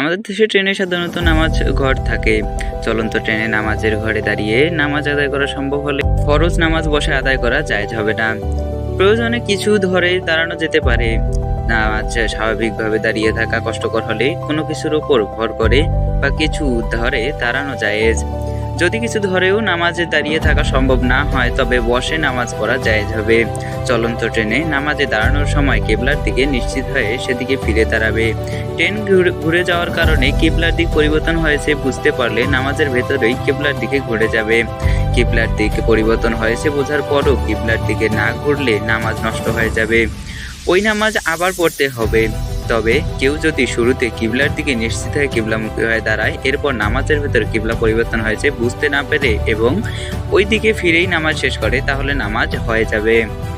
আমাদের দেশে ট্রেনে সাধারণত নামাজ ঘর থাকে। চলন্ত ট্রেনে নামাজের ঘরে দাঁড়িয়ে নামাজ আদায় করা সম্ভব হলে ফরজ নামাজ বসে আদায় করা জায়েজ হবে না। প্রয়োজনে কিছু ধরে দাঁড়ানো যেতে পারে। নামাজ স্বাভাবিকভাবে দাঁড়িয়ে থাকা কষ্টকর হলে কোনো কিছুর উপর ভর করে বা কিছু ধরে দাঁড়ানো জায়েজ। যদি কিছু ধরেও নামাজে দাঁড়িয়ে থাকা সম্ভব না হয়, তবে বসে নামাজ পড়া জায়েজ হবে। চলন্ত ট্রেনে নামাজে দাঁড়ানোর সময় কেবলার দিকে নিশ্চিত হয়ে সেদিকে ফিরে দাঁড়াবে। ট্রেন ঘুরে- যাওয়ার কারণে কেবলার দিক পরিবর্তন হয়েছে বুঝতে পারলে নামাজের ভেতরেই কেবলার দিকে ঘুরে যাবে। কিবলার দিক পরিবর্তন হয়েছে বোঝার পরও কিবলার দিকে না ঘুরলে নামাজ নষ্ট হয়ে যাবে। ওই নামাজ আবার পড়তে হবে। তবে কেউ যদি শুরুতে কিবলার দিকে নিশ্চিত হয়ে কিবলা মুখী হয়ে দাঁড়ায়, এরপর নামাজের ভেতর কিবলা পরিবর্তন হয়েছে বুঝতে না পেরে এবং ওই দিকে ফিরেই নামাজ শেষ করে, তাহলে নামাজ হয়ে যাবে।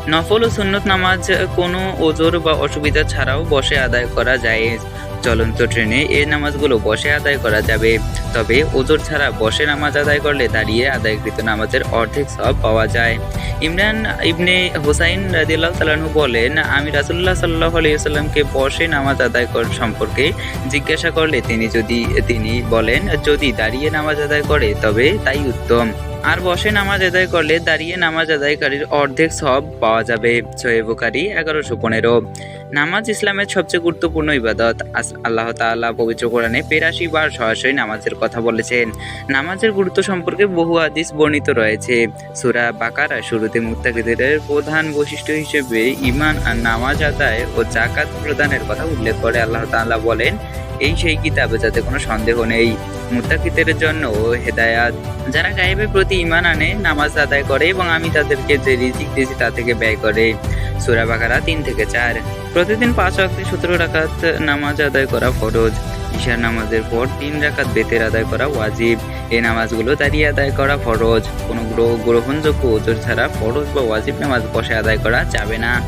নফল ও সুন্নত নামাজ কোনো ওজোর বা অসুবিধা ছাড়াও বসে আদায় করা যায়। চলন্ত ট্রেনে এই নামাজগুলো বসে আদায় করা যাবে। তবে ওজোর ছাড়া বসে নামাজ আদায় করলে দাঁড়িয়ে আদায়কৃত নামাজের অর্ধেক সব পাওয়া যায়। ইমরান ইবনে হুসাইন রাদিয়াল্লাহু তাআলাহু বলেন, আমি রাসূলুল্লাহ সাল্লাহ আলাইহি সাল্লামকে বসে নামাজ আদায় কর সম্পর্কে জিজ্ঞাসা করলে তিনি যদি, তিনি বলেন, যদি দাঁড়িয়ে নামাজ আদায় করে, তবে তাই উত্তম। আর বসে নামাজ আদায় করলে দাঁড়িয়ে নামাজ আদায়কারীর অর্ধেক সব পাওয়া যাবে সোহেব এগারোশো পনেরো। নামাজ ইসলামের সবচেয়ে গুরুত্বপূর্ণ ইবাদত। আল্লাহ তাআলা পবিত্র কোরআনে পেরাশি বার সরাসরি নামাজের কথা বলেছেন। নামাজের গুরুত্ব সম্পর্কে বহু হাদিস বর্ণিত রয়েছে। সূরা বাকারা শুরুতে মুত্তাকিদের প্রধান বৈশিষ্ট্য হিসেবে ঈমান আর নামাজ আদায় ও জাকাত প্রদানের কথা উল্লেখ করে আল্লাহ তাআলা বলেন এই সেই কিতাবে যাতে কোনো সন্দেহ নেই। মুত্তাকিদের জন্য ও হেদায়াত। যারা গায়েবের প্রতি ইমান আনে, নামাজ আদায় করে এবং আমি তাদেরকে যে রিজিক দিয়েছি তা থেকে ব্যয় করে। সূরা বাকারা তিন থেকে চার। প্রতিদিন পাঁচ ওয়াক্তে সতেরো রাকাত নামাজ আদায় করা ফরজ। ঈশার নামাজের পর তিন রাকাত বেতের আদায় করা ওয়াজিব। এই নামাজগুলো দাঁড়িয়ে আদায় করা ফরজ। কোনো গ্রহ গ্রহণযোগ্য ওজোর ছাড়া ফরজ বা ওয়াজিব নামাজ বসে আদায় করা যাবে না।